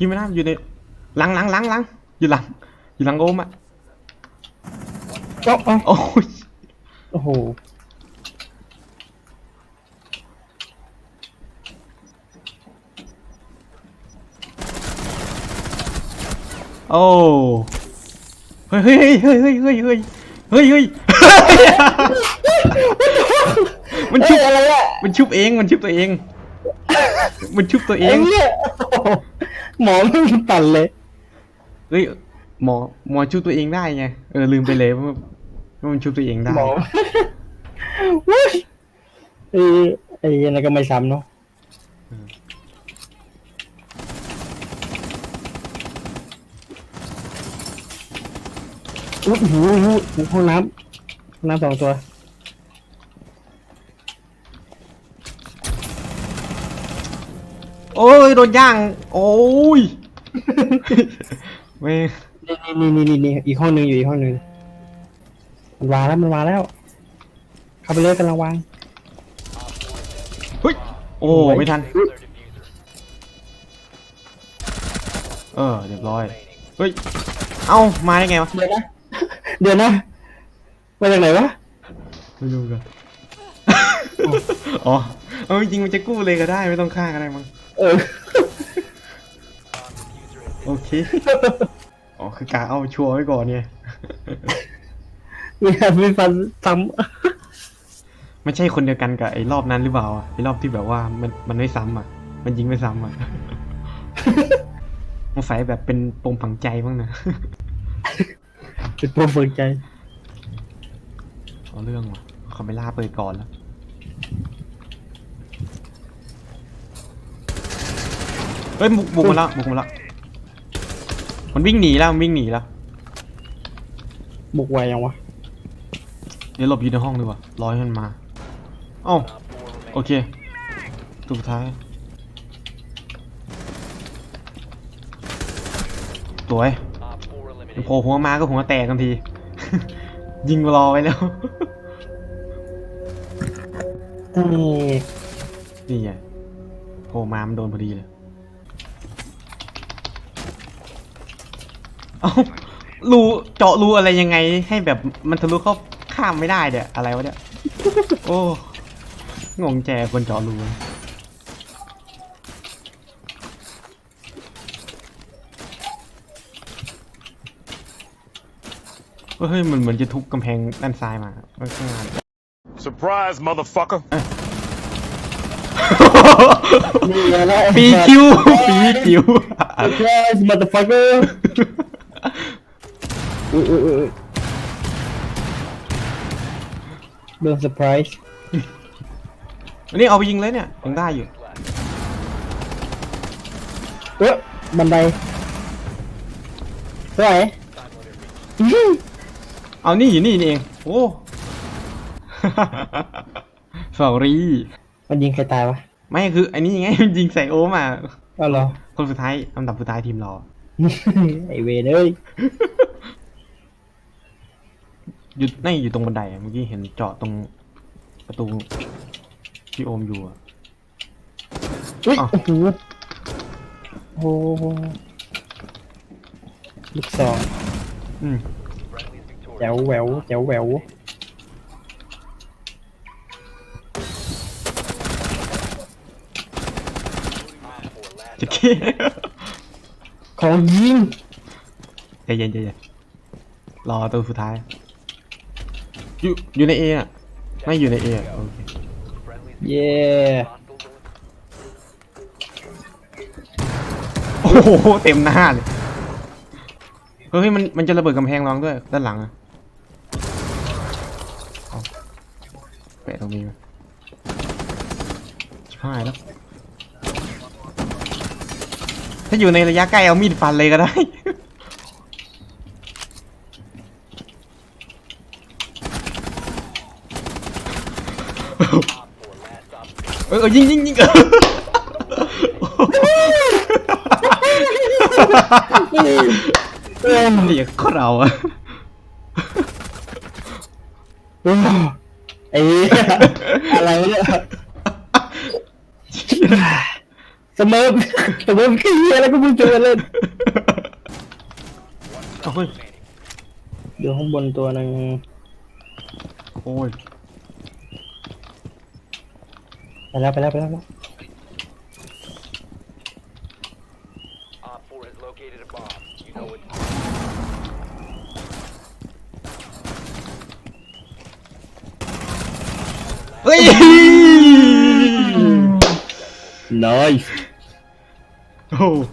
ฮิไม่น่าอยู่ในหลังหลังหลังหลังอยู่หลังอยู่หลังโอมอะโอ้โอ้โอ้ยโอ้โหโอ้เฮ้ยเฮ้ยเฮ้ยเฮ้ยเฮ้ยเฮ้ยเฮ้ยเฮ้ยมันชุบเอ้ยอะไรอะมันชุบเองมันชุบตัวเอง มันชุบตัวเอไอ้งเนี่ยโอ้โหหมอไม่ปั่นเลย เฮ้ยหมอหมอชุบตัวเองได้ไงเออลืมไปเลยว่าว่ามันชุบตัวเองได้หมอวุ้ยไอ้ไอ้อะไรก็ไม่ซ้ำเนาะอุ้ยหูหูหูห้องน้ำห้องน้ำสองตัว โอ้ยโดนย่าง โอ้ยไม่นี่นี่นี่นี่อีกห้องหนึ่งอยู่อีกห้องหนึ่งมันวางแล้วมันวางแล้ว เข้าไปเลยกำลังวางเฮ้ยโอ้ไม่ทัน เออเรียบร้อยเฮ้ยเอ้ามาได้ไงวะเดี๋ยวนะเดี๋ยวนะมาจากไหนวะไม่รู้กันอ๋อเอาจริงๆมันจะกู้เลยก็ได้ไม่ต้องฆ่าก็ได้มั้ง เออ โอเค อ๋อ คือกาเอาชัวร์ไว้ก่อนเนี่ยมีการไม่ฟันซ้ไม่ใช่คนเดียวกันกับไอ้รอบนั้นหรือเปล่าอะไอ้รอบที่แบบว่ามันมันไม่ซ้ำอะ มันยิงไม่ซ้ำอะสงสัยแบบเป็นปมฝังใจบ้างนะำเป็นตัวฝึกใจ เอาเรื่องว่ะเขาไม่ล่าเปิดก่อนแล้ว เฮ้ยบุกบุกมาแล้วบุกมาแล้วมันวิ่งหนีแล้วมันวิ่งหนีแล้วบุกไวยังวะเดี๋ยวหลบอยู่ในห้องดีกว่ารอให้มันมาเอ้าโอเคตัวสุดท้ายสวยโผล่หัวมาก็หัวแตกทันที ยิงรอไว้แล้วนี่นี่ไงโผล่มามันโดนพอดีเลย เอ้ารูเจาะรูอะไรยังไง ให้แบบมันทะลุเข้าข้ามไม่ได้เดี๋ยอะไรวะเนี่ยโอ้งงแจคนเจาะรูเฮ้ยมันเหมือนจะทุบกำแพงด้านซ้ายมาข้างหน้า Surprise, motherfucker. นี่ไงนะปีคิวปีคิวแค่มาต e ฟักเก อร์อุ้ยอุ้ยอุ้ยโดนเซอร์ไพรส์อันนี้เอาไปยิงเลยเนี่ยยังได้อยู่เอ๊ะบันไดสวยอื้อเอานี่อยู่นี่นี่เองโอ้ สอรี่มันยิงใครตายวะไม่คืออันนี้ไงมันยิงใส่โอมอะเอาเหรอ คนสุดท้ายลำดับสุดท้ายทีมเรา ไอเวรเอ้ยอยู่นี่อยู่ตรงบันไดอะเมื่อกี้เห็นเจาะตรงประตูที่โอมอยู่อะอุ้ยอ้าวโอ้โหโอ้โหลูกสองอืมแจ๋วแหววแจ๋วแหววจะเก้ ของยิงใจเย็นใจเย็นรอตัวสุดท้าย อยู่อยู่ในเออะไม่อยู่ในเออะโอเคเย้โอ้โหเต็มหน้าเลยเฮ้ยมันมันจะระเบิดกำแพงรองด้วยด้านหลังอะเอาแปะตรงนี้มาชิบหายแล้ว ถ้าอยู่ในระยะใกล้เอามีดฟันเลยก็ได้ เออเออยิงยิงยิงเออเอ้ยเรียกเขาเราอะโอ้ไอ้อะไรเนี่ย Tamam. tamam kaya lang kung buntualan. Ako. Hindi akong buntuan ng... Kungol. Pala, pala, pala. pala. Nice. Oh.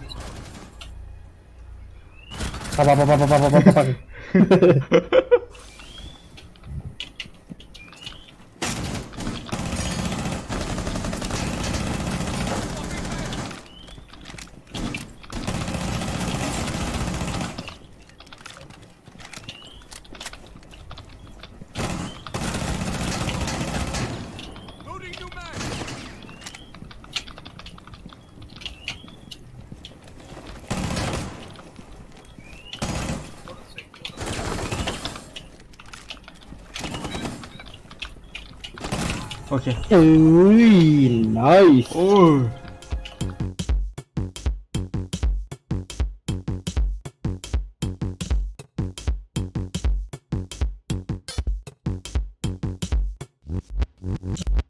Okay. Ooh, nice. Oh.